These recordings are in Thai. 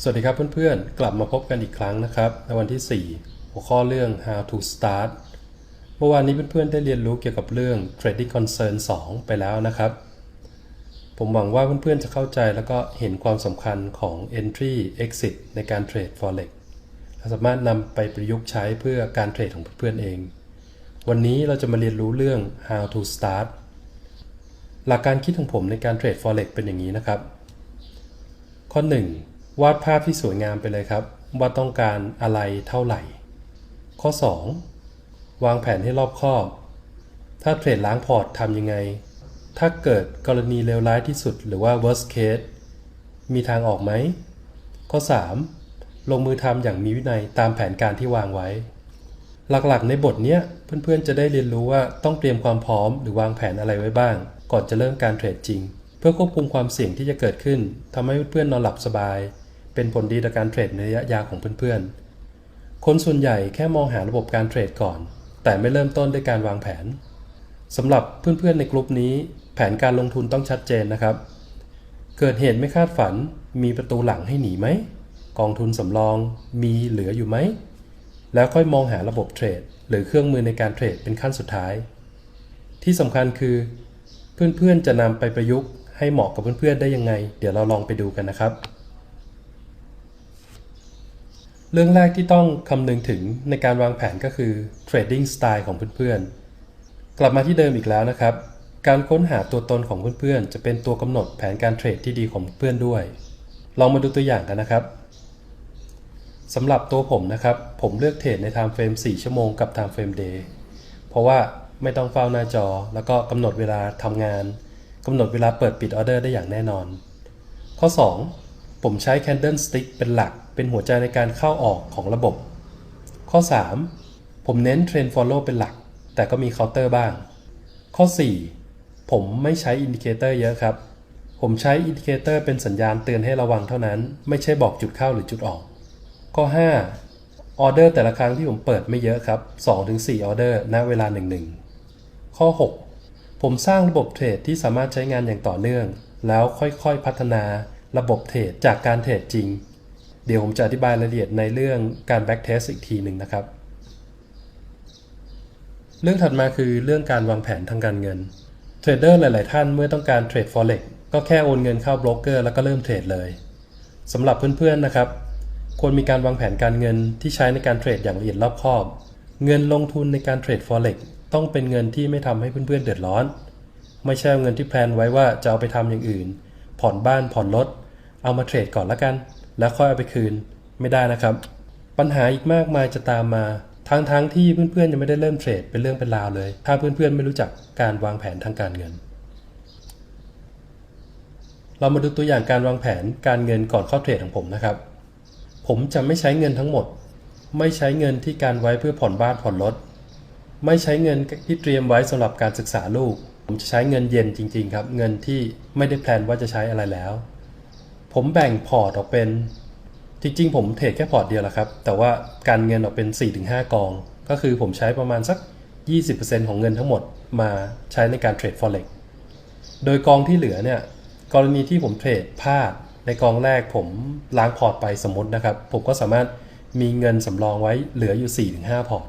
สวัสดีครับเพื่อนๆ กลับมาพบกันอีกครั้งนะครับ ในวันที่ 4 หัวข้อเรื่อง how to start เมื่อวานนี้เพื่อนๆ ได้เรียนรู้เกี่ยวกับเรื่อง trading concern 2 ไปแล้วนะครับ ผมหวังว่าเพื่อนๆ จะเข้าใจแล้วก็เห็นความสำคัญของ entry exit ในการเทรด forex และสามารถนำไปประยุกต์ใช้เพื่อการเทรดของเพื่อนๆ เอง วันนี้เราจะมาเรียนรู้เรื่อง how to start หลักการคิดของผมในการเทรด forex เป็นอย่างนี้นะครับ ข้อ 1. วาดภาพที่สวยงามไปเลยครับ ว่าต้องการอะไรเท่าไหร่ ข้อ 2. วางแผนให้รอบคอบ ถ้าเทรดล้างพอร์ตทำยังไง ถ้าเกิดกรณีเลวร้ายที่สุดหรือว่า worst case มีทางออกไหม ข้อ 3. ลงมือทำอย่างมีวินัยตามแผนการที่วางไว้ หลักๆ ในบทเนี้ยเพื่อนๆ จะได้เรียนรู้ว่าต้องเตรียมความพร้อมหรือวางแผนอะไรไว้บ้าง ก่อนจะเริ่มการเทรดจริง เพื่อควบคุมความเสี่ยงที่จะเกิดขึ้นทำให้เพื่อนๆนอนหลับสบาย เป็นผลดีต่อการเทรดในระยะยาวของเพื่อนๆ คนส่วนใหญ่แค่มองหาระบบการเทรดก่อน แต่ไม่เริ่มต้นด้วยการวางแผนสำหรับเพื่อนๆในกลุ่มนี้ แผนการลงทุนต้องชัดเจนนะครับ เกิดเหตุไม่คาดฝัน มีประตูหลังให้หนีไหม กองทุนสำรองมีเหลืออยู่ไหม แล้วค่อยมองหาระบบเทรด หรือเครื่องมือในการเทรดเป็นขั้นสุดท้าย ที่สำคัญคือ เพื่อนๆจะนำไปประยุกต์ให้เหมาะกับเพื่อนๆได้ยังไง เดี๋ยวเราลองไปดูกันนะครับ เรื่องแรกที่ต้องคำนึงถึงในการวางแผนก็คือเทรดดิ้งสไตล์ของเพื่อนๆ กลับมาที่เดิมอีกแล้วนะครับ การค้นหาตัวตนของเพื่อนๆ จะเป็นตัวกำหนดแผนการเทรดที่ดีของเพื่อนด้วย ลองมาดูตัวอย่างกันนะครับสำหรับตัวผมนะครับ ผมเลือกเทรดใน time frame 4ชั่วโมงกับ time frame day เพราะว่าไม่ต้องเฝ้าหน้าจอ แล้วก็กำหนดเวลาทำงานกำหนดเวลาเปิดปิดออเดอร์ได้อย่างแน่นอน ข้อ 2 ผมใช้ candle stick เป็นหลัก เป็นหัวใจในการเข้าออกของระบบ ข้อ 3 ผมเน้น trend follow เป็นหลัก แต่ก็มี counter บ้าง ข้อ 4 ผมไม่ใช้อินดิเคเตอร์เยอะครับ ผมใช้อินดิเคเตอร์เป็นสัญญาณเตือนให้ระวังเท่านั้น ไม่ใช่บอกจุดเข้าหรือจุดออก ข้อ 5 ออเดอร์แต่ละครั้งที่ผมเปิดไม่เยอะครับ 2-4 ออเดอร์ณเวลา1-1ข้อ 6 ผมสร้างระบบเทรดที่สามารถใช้งานอย่างต่อเนื่อง แล้วค่อยๆพัฒนาระบบเทรดจากการเทรดจริง เดี๋ยวผมจะอธิบายรายละเอียดในเรื่องการ back test อีกทีหนึ่งนะครับ เรื่องถัดมาคือเรื่องการวางแผนทางการเงิน เทรดเดอร์หลาย ๆ ท่านเมื่อต้องการเทรด forex ก็แค่โอนเงินเข้าโบรกเกอร์แล้วก็เริ่มเทรดเลยสำหรับเพื่อน ๆ นะครับ ควรมีการวางแผนการเงินที่ใช้ในการเทรดอย่างละเอียดรอบคอบ เงินลงทุนในการเทรด forex ต้องเป็นเงินที่ไม่ทำให้เพื่อน ๆ เดือดร้อน ไม่ใช่เงินที่แพลนไว้ว่าจะเอาไปทำอย่างอื่น ผ่อนบ้านผ่อนรถเอามาเทรดก่อนละกัน แล้วค่อยเอาไปคืนไม่ได้นะครับ ปัญหาอีกมากมายจะตามมาทั้งๆทที่เพื่อนๆยังไม่ได้เริ่มเทรดเป็นเรื่องเป็นราวเลย ถ้าเพื่อนๆไม่รู้จักการวางแผนทางการเงิน เรามาดูตัวอย่างการวางแผนการเงินก่อนเข้าเทรดของผมนะครับ ผมจะไม่ใช้เงินทั้งหมด ไม่ใช้เงินที่การไว้เพื่อผ่อนบ้านผ่อนรถไม่ใช้เงินที่เตรียมไว้สำหรับการศึกษาลูก ผมจะใช้เงินเย็นจริง ๆ ครับ เงินที่ไม่ได้แพลนว่าจะใช้อะไรแล้ว ผมแบ่งพอร์ตออกเป็น จริงๆ ผมเทรดแค่พอร์ตเดียวแหละครับ แต่ว่าการเงินออกเป็น 4-5 กอง ก็คือผมใช้ประมาณสัก 20%ของเงินทั้งหมดมาใช้ในการเทรด forex โดยกองที่เหลือเนี่ย กรณีที่ผมเทรดพลาดในกองแรกผมล้างพอร์ตไปสมมตินะครับ ผมก็สามารถมีเงินสำรองไว้เหลืออยู่ 4-5 พอร์ต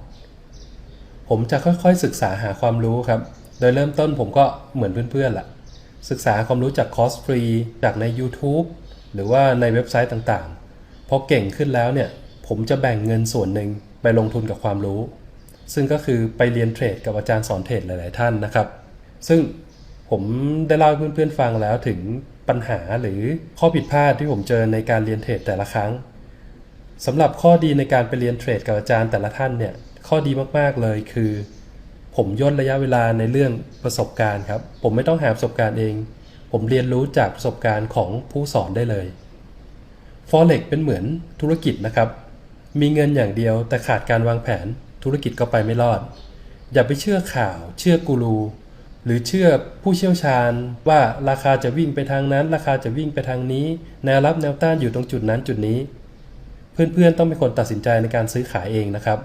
ผมจะค่อยๆ ศึกษาหาความรู้ครับ โดยเริ่มต้นผมก็เหมือนเพื่อนๆแหละศึกษาความรู้จากคอร์สฟรีจากใน YouTube หรือว่าในเว็บไซต์ต่างๆ พอเก่งขึ้นแล้วเนี่ย ผมจะแบ่งเงินส่วนหนึ่งไปลงทุนกับความรู้ ซึ่งก็คือไปเรียนเทรดกับอาจารย์สอนเทรดหลาย ๆ ท่านนะครับ ซึ่งผมได้เล่าให้เพื่อน ๆ ฟังแล้วถึงปัญหาหรือข้อผิดพลาดที่ผมเจอในการเรียนเทรดแต่ละครั้งสำหรับข้อดีในการไปเรียนเทรดกับอาจารย์แต่ละท่านเนี่ย ข้อดีมาก ๆ เลยคือ ผมย่นระยะเวลาในเรื่องประสบการณ์ครับ ผมไม่ต้องหาประสบการณ์เอง ผมเรียนรู้จากประสบการณ์ของผู้สอนได้เลย Forex เป็นเหมือนธุรกิจนะครับ มีเงินอย่างเดียวแต่ขาดการวางแผนธุรกิจก็ไปไม่รอด อย่าไปเชื่อข่าว เชื่อกูรู หรือเชื่อผู้เชี่ยวชาญว่าราคาจะวิ่งไปทางนั้น ราคาจะวิ่งไปทางนี้ แนวรับแนวต้านอยู่ตรงจุดนั้นจุดนี้ เพื่อนๆต้องเป็นคนตัดสินใจในการซื้อขายเองนะครับ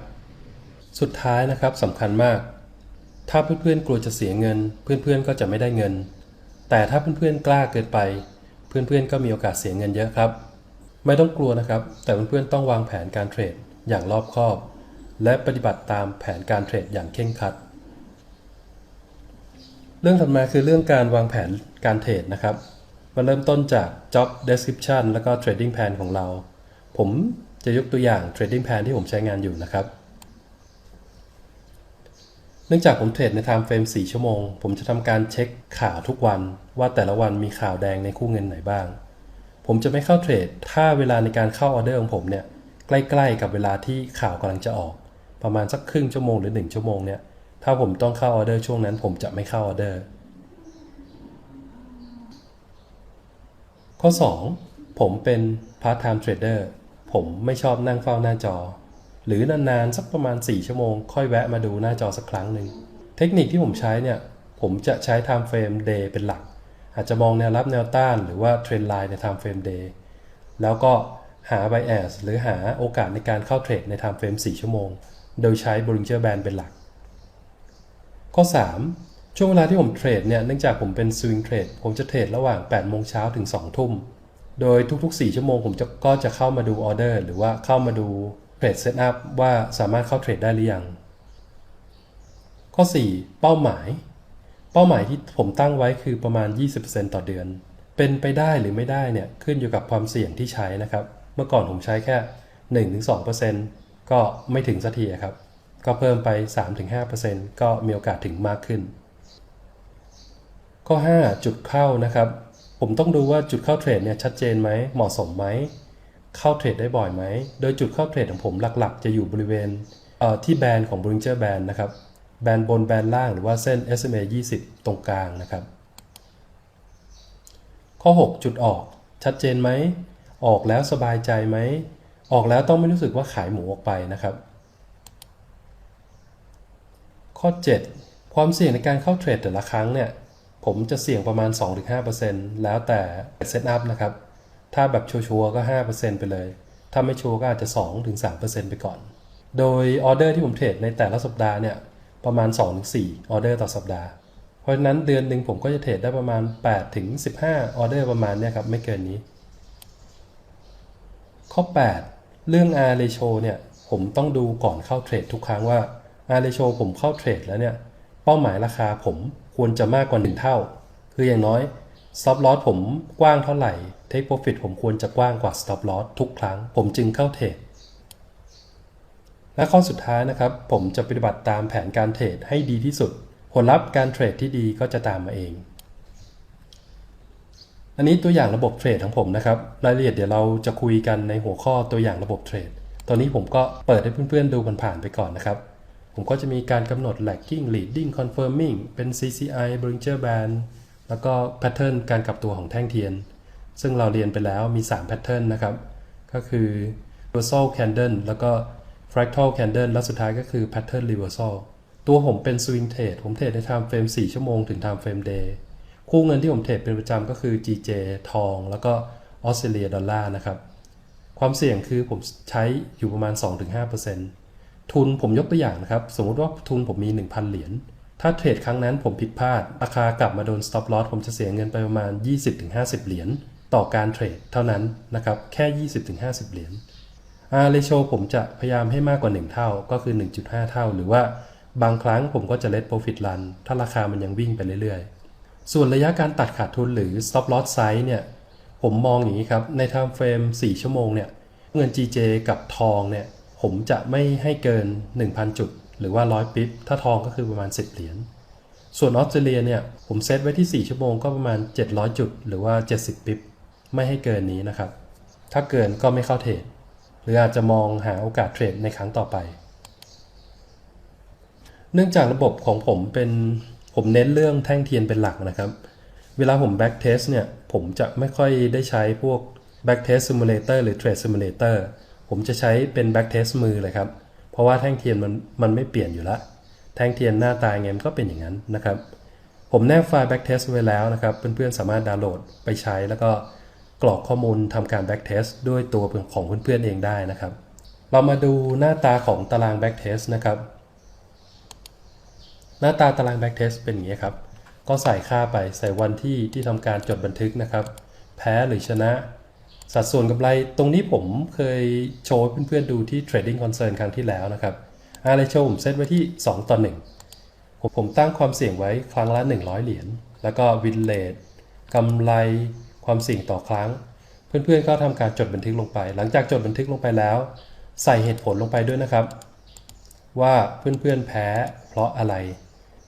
สุดท้ายนะครับสำคัญมาก ถ้าเพื่อนๆกลัวจะเสียเงิน เพื่อนๆก็จะไม่ได้เงิน แต่ถ้าเพื่อนๆกล้าเกินไป เพื่อนๆก็มีโอกาสเสียเงินเยอะครับ ไม่ต้องกลัวนะครับ แต่เพื่อนๆต้องวางแผนการเทรดอย่างรอบคอบ และปฏิบัติตามแผนการเทรดอย่างเคร่งครัด เรื่องถัดมาคือเรื่องการวางแผนการเทรดนะครับมาเริ่มต้นจาก job description แล้วก็ trading plan ของเรา ผมจะยกตัวอย่าง trading plan ที่ผมใช้งานอยู่นะครับ นื่องจากผมเทรดใน time frame 4ชั่วโมง ผมจะทำการเช็คข่าวทุกวัน ว่าแต่ละวันมีข่าวแดงในคู่เงินไหนบ้าง ผมจะไม่เข้าเทรด ถ้าเวลาในการเข้าออเดอร์ของผมเนี่ยใกล้ๆกับเวลาที่ข่าวกำลังจะออก ประมาณสักครึ่งชั่วโมงหรือ 1 ชั่วโมงเนี่ยถ้าผมต้องเข้าออเดอร์ช่วงนั้น ผมจะไม่เข้าออเดอร์ ข้อ 2 ผมเป็น part time trader ผมไม่ชอบนั่งเฝ้าหน้าจอ หรือนานๆสักประมาณ 4 ชั่วโมง ค่อยแวะมาดูหน้าจอสักครั้งหนึ่ง เทคนิคที่ผมใช้เนี่ย ผมจะใช้ time frame day เป็นหลัก อาจจะมองแนวรับแนวต้าน หรือว่า trend line ใน time frame day แล้วก็หา bias หรือหาโอกาสในการเข้าเทรดใน time frame 4 ชั่วโมง โดยใช้ Bollinger Band เป็นหลัก ข้อ 3 ช่วงเวลาที่ผมเทรดเนี่ยเนื่องจากผมเป็น swing trade ผมจะเทรดระหว่าง 8 โมงเช้าถึง 2 ทุ่มโดยทุกๆ 4 ชั่วโมงผมจะก็จะเข้ามาดูออเดอร์หรือว่าเข้ามาดู เทรดเซตอัพว่าสามารถเข้าเทรดได้หรือยัง ข้อ 4 เป้าหมาย เป้าหมายที่ผมตั้งไว้คือประมาณ 20%ต่อเดือน เป็นไปได้หรือไม่ได้เนี่ยขึ้นอยู่กับความเสี่ยงที่ใช้นะครับ เมื่อก่อนผมใช้แค่ 1-2%ก็ไม่ถึงสักทีครับ ก็เพิ่มไป 3-5%ก็มีโอกาสถึงมากขึ้น ข้อ 5 จุดเข้านะครับผมต้องดูว่าจุดเข้าเทรดเนี่ยชัดเจนไหมเหมาะสมไหม เข้าเทรดได้บ่อยไหม โดยจุดเข้าเทรดของผมหลักๆ จะอยู่บริเวณที่แบนด์ของ Bollinger Band นะครับ แบนด์บนแบนด์ล่างหรือว่าเส้น SMA 20 ตรงกลางนะครับ ข้อ 6 จุดออก ชัดเจนไหม ออกแล้วสบายใจไหม ออกแล้วต้องไม่รู้สึกว่าขายหมูออกไปนะครับ ข้อ 7 ความเสี่ยงในการเข้าเทรดแต่ละครั้งเนี่ย ผมจะเสี่ยงประมาณ 2-5%แล้วแต่เซตอัพนะครับ ถ้าแบบชัวร์ก็ 5%ไปเลย ถ้าไม่ชัวร์ก็อาจจะ 2-3%ไปก่อน โดยออเดอร์ที่ผมเทรดในแต่ละสัปดาห์เนี่ย ประมาณ 2-4 ออเดอร์ต่อสัปดาห์ เพราะฉะนั้นเดือนหนึ่งผมก็จะเทรดได้ประมาณ 8-15 ออเดอร์ประมาณเนี่ยครับ ไม่เกินนี้ ข้อ 8 เรื่อง R ratio เนี่ย ผมต้องดูก่อนเข้าเทรดทุกครั้งว่า R ratio ผมเข้าเทรดแล้วเนี่ย เป้าหมายราคาผมควรจะมากกว่า 1 เท่า คืออย่างน้อย stop loss ผมกว้างเท่าไหร่ take profit ผมควรจะกว้างกว่า stop loss ทุกครั้ง ผมจึงเข้าเทรดและข้อสุดท้ายนะครับ ผมจะปฏิบัติตามแผนการเทรดให้ดีที่สุด ผลลัพธ์การเทรดที่ดีก็จะตามมาเอง อันนี้ตัวอย่างระบบเทรดของผมนะครับ รายละเอียดเดี๋ยวเราจะคุยกันในหัวข้อตัวอย่างระบบเทรด ตอนนี้ผมก็เปิดให้เพื่อนๆดูผ่านๆไปก่อนนะครับ ผมก็จะมีการกำหนด lagging leading confirming เป็น CCI Bollinger Band แล้วก็ pattern การกลับตัวของแท่งเทียน ซึ่งเราเรียนไปแล้วมี3 pattern นนะครับ ก็คือ reversal candle แล้วก็ fractal candle และสุดท้ายก็คือ pattern reversal ตัวผมเป็น swing trade ผมเทรดใน time frame 4 ชั่วโมงถึง time frame day คู่เงินที่ผมเทรดเป็นประจำก็คือ GJ ทอง แล้วก็ออสเตรเลียดอลลาร์นะครับ ความเสี่ยงคือผมใช้อยู่ประมาณ 2-5%ทุนผมยกตัวอย่างนะครับ สมมติว่าทุนผมมี 1,000 เหรียญ ถ้าเทรดครั้งนั้นผมผิดพลาด ราคากลับมาโดน stop loss ผมจะเสียเงินไปประมาณ 20-50 เหรียญต่อการเทรดเท่านั้นนะครับ แค่ 20-50 เหรียญ R ratio ผมจะพยายามให้มากกว่า 1 เท่าก็คือ 1.5 เท่า หรือว่าบางครั้งผมก็จะ let profit run ถ้าราคามันยังวิ่งไปเรื่อยๆ ส่วนระยะการตัดขาดทุนหรือ stop loss size เนี่ย ผมมองอย่างนี้ครับ ใน time frame 4 ชั่วโมงเนี่ย เงิน GJ กับทองเนี่ย ผมจะไม่ให้เกิน 1,000 จุด หรือว่า 100 ปิ๊บ ถ้าทองก็คือประมาณ 10 เหรียญ ส่วนออสเตรเลียเนี่ย ผมเซตไว้ที่ 4 ชั่วโมงก็ประมาณ 700 จุด หรือว่า 70 ปิ๊บ ไม่ให้เกินนี้นะครับ ถ้าเกินก็ไม่เข้าเทรด หรืออาจจะมองหาโอกาสเทรดในครั้งต่อไป เนื่องจากระบบของผมเป็นผมเน้นเรื่องแท่งเทียนเป็นหลักนะครับ เวลาผม back test เนี่ย ผมจะไม่ค่อยได้ใช้พวก back test simulator หรือ trade simulator ผมจะใช้เป็น back test มือเลยครับ เพราะว่าแท่งเทียนมันมันไม่เปลี่ยนอยู่ละแท่งเทียนหน้าตาไงมันก็เป็นอย่างนั้นนะครับ ผมแนบไฟล์ back test ไว้แล้วนะครับ เพื่อนๆสามารถดาวน์โหลดไปใช้แล้วก็กรอกข้อมูลทำการ back test ด้วยตัวของเพื่อนๆเองได้นะครับ เรามาดูหน้าตาของตาราง back test นะครับ หน้าตาตาราง back test เป็นอย่างนี้ครับ ก็ใส่ค่าไปใส่วันที่ที่ทำการจดบันทึกนะครับ แพ้หรือชนะ สัดส่วนกำไรตรงนี้ผมเคยโชว์เพื่อนๆดูที่ Trading Concern ครั้งที่แล้วนะครับอาร์เรโชว์ผมเซตไว้ที่ 2 ต่อ 1 ผมผมตั้งความเสี่ยงไว้ครั้งละ 100 เหรียญ แล้วก็วินเลทกำไรความเสี่ยงต่อครั้ง เพื่อนๆก็ทำการจดบันทึกลงไป หลังจากจดบันทึกลงไปแล้ว ใส่เหตุผลลงไปด้วยนะครับ ว่าเพื่อนๆแพ้เพราะอะไร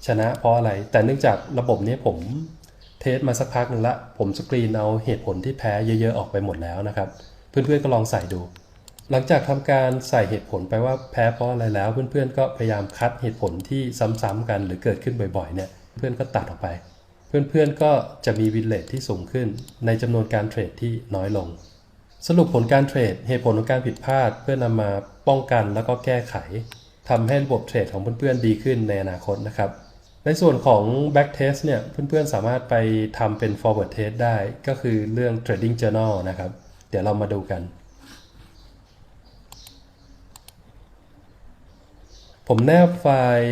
ชนะเพราะอะไร แต่เนื่องจากระบบนี้ผม เทสมาสักพักหนึ่งละ ผมสกรีนเอาเหตุผลที่แพ้เยอะๆออกไปหมดแล้วนะครับ เพื่อนๆก็ลองใส่ดู หลังจากทำการใส่เหตุผลไปว่าแพ้เพราะอะไรแล้ว เพื่อนๆก็พยายามคัดเหตุผลที่ซ้ำๆกันหรือเกิดขึ้นบ่อยๆเนี่ยเพื่อนก็ตัดออกไป เพื่อนๆก็จะมีวินเลทที่สูงขึ้น ในจำนวนการเทรดที่น้อยลง สรุปผลการเทรดเหตุผลของการผิดพลาด เพื่อนำมาป้องกันแล้วก็แก้ไขทำให้ระบบเทรดของเพื่อนๆดีขึ้นในอนาคตนะครับ ในส่วนของ back test เนี่ยเพื่อนๆสามารถไปทำเป็น forward test ได้ก็คือเรื่อง trading journal นะครับ เดี๋ยวเรามาดูกัน ผมแนบไฟล์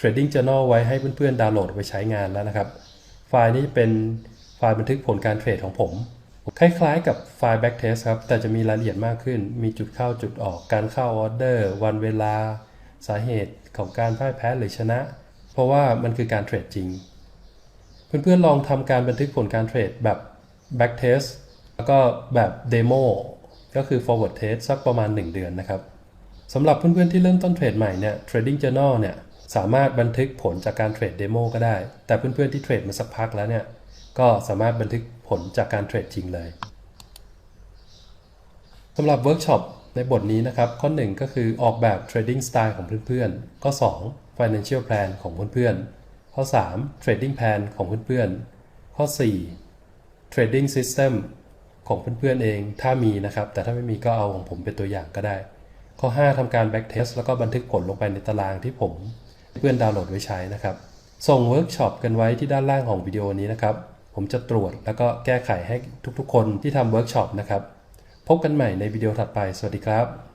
trading journal ไว้ให้เพื่อนๆดาวน์โหลดไปใช้งานแล้วนะครับ ไฟล์นี้เป็นไฟล์บันทึกผลการเทรดของผม คล้ายๆกับไฟล์ backtest ครับ แต่จะมีรายละเอียดมากขึ้น มีจุดเข้าจุดออกการเข้าออเดอร์ วันเวลา สาเหตุของการพ่ายแพ้หรือชนะ ราะว่ามันคือการเทรดจริง เพื่อนๆลองทำการบันทึกผลการเทรดแบบ backtest แล้วก็แบบเดโมก็คือ forward test สักประมาณ 1 เดือนนะครับสำหรับเพื่อนๆที่เริ่มต้นเทรดใหม่เนี่ย Trading Journal เนี่ยสามารถบันทึกผลจากการเทรดเดโมก็ได้ แต่เพื่อนๆที่เทรดมาสักพักแล้วเนี่ย ก็สามารถบันทึกผลจากการเทรดจริงเลยสำหรับเวิร์กช็อป ในบทนี้นะครับ ข้อ 1 ก็คือออกแบบ Trading Style ของเพื่อนๆ ข้อ 2 Financial Plan ของเพื่อนๆ ข้อ 3 Trading Plan ของเพื่อนๆ ข้อ 4 Trading System ของเพื่อนๆเองถ้ามีนะครับ แต่ถ้าไม่มีก็เอาของผมเป็นตัวอย่างก็ได้ ข้อ 5ทำการ back test แล้วก็บันทึกผลลงไปในตารางที่ผมเพื่อนดาวน์โหลดไว้ใช้นะครับ ส่งเวิร์กช็อปกันไว้ที่ด้านล่างของวิดีโอนี้นะครับ ผมจะตรวจแล้วก็แก้ไขให้ทุกๆ คนที่ทำเวิร์กช็อปนะครับ พบกันใหม่ในวิดีโอถัดไป สวัสดีครับ